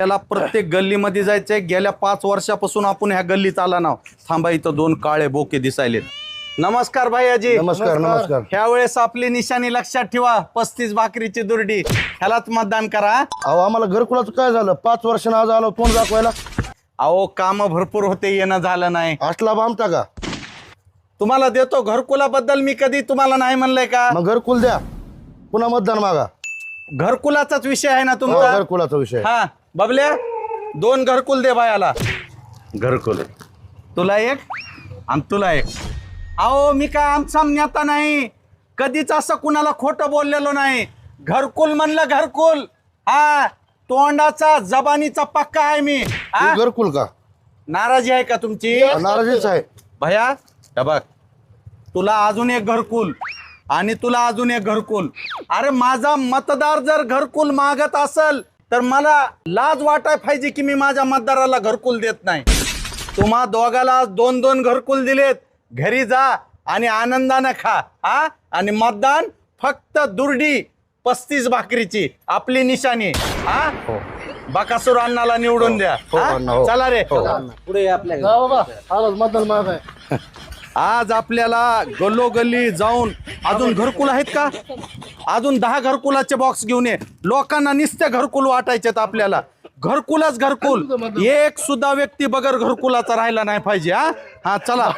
त्याला प्रत्येक गल्लीमध्ये जायचंय. गेल्या पाच वर्षापासून आपण ह्या गल्लीत आला ना थांबा इथं दोन काळे बोके दिसायलेत. नमस्कार भाईयाजी नमस्कार नमस्कार. ह्या वेळेस आपली निशाणी लक्षात ठेवा. पस्तीस भाकरीची दुर्डी. ह्यालाच मतदान करा. अहो आम्हाला घरकुलाचं काय झालं? पाच वर्षानं आज आलो तोंड दाखवायला. अहो काम भरपूर होते येणं झालं नाही. असला बामता का? तुम्हाला देतो घरकुलाबद्दल मी कधी तुम्हाला नाही म्हणलंय का? मग घरकुल द्या. पुन्हा मतदान मागा. घरकुलाचाच विषय आहे ना हो, तुमचा? घरकुलाचा विषय. हा. बबल्या दोन घरकुल दे बायाला. घरकुल. तुला एक आणि तुला एक. अहो मी काय आमचा नेता नाही. कधीच असं कुणाला खोटं बोललेलो नाही. घरकुल म्हणलं घरकुल. हा तोंडाचा जबानीचा पक्का आहे मी. हा? घरकुल का? नाराजी आहे का तुमची? नाराजीच आहे. भया बघ. तुला अजून एक घरकुल आणि तुला अजून एक घरकुल. अरे माझा मतदार जर घरकुल मागत असल तर मला लाज वाटाय पाहिजे की मी माझ्या मतदाराला घरकुल देत नाही. तुम्हा दोघाला दोन दोन घरकुल दिलेत. घरी जा आणि आनंदाने खा हा? आणि मतदान फक्त दुर्डी पस्तीस भाकरीची आपली निशाणी हा? बकासूर अण्णाला निवडून द्या हो, हा? अण्णा, हो. चला रे. मागाय आज आपल्याला गल्लोगल्ली जाऊन अजून घरकुल आहेत का? अजून दहा घरकुलाचे बॉक्स घेऊन ये. लोकांना निस्ते घरकुल वाटायचेत आपल्याला. घरकुलच घरकुल. एक सुद्धा व्यक्ती बगर घरकुलाचा राहिला नाही पाहिजे हा? हा चला.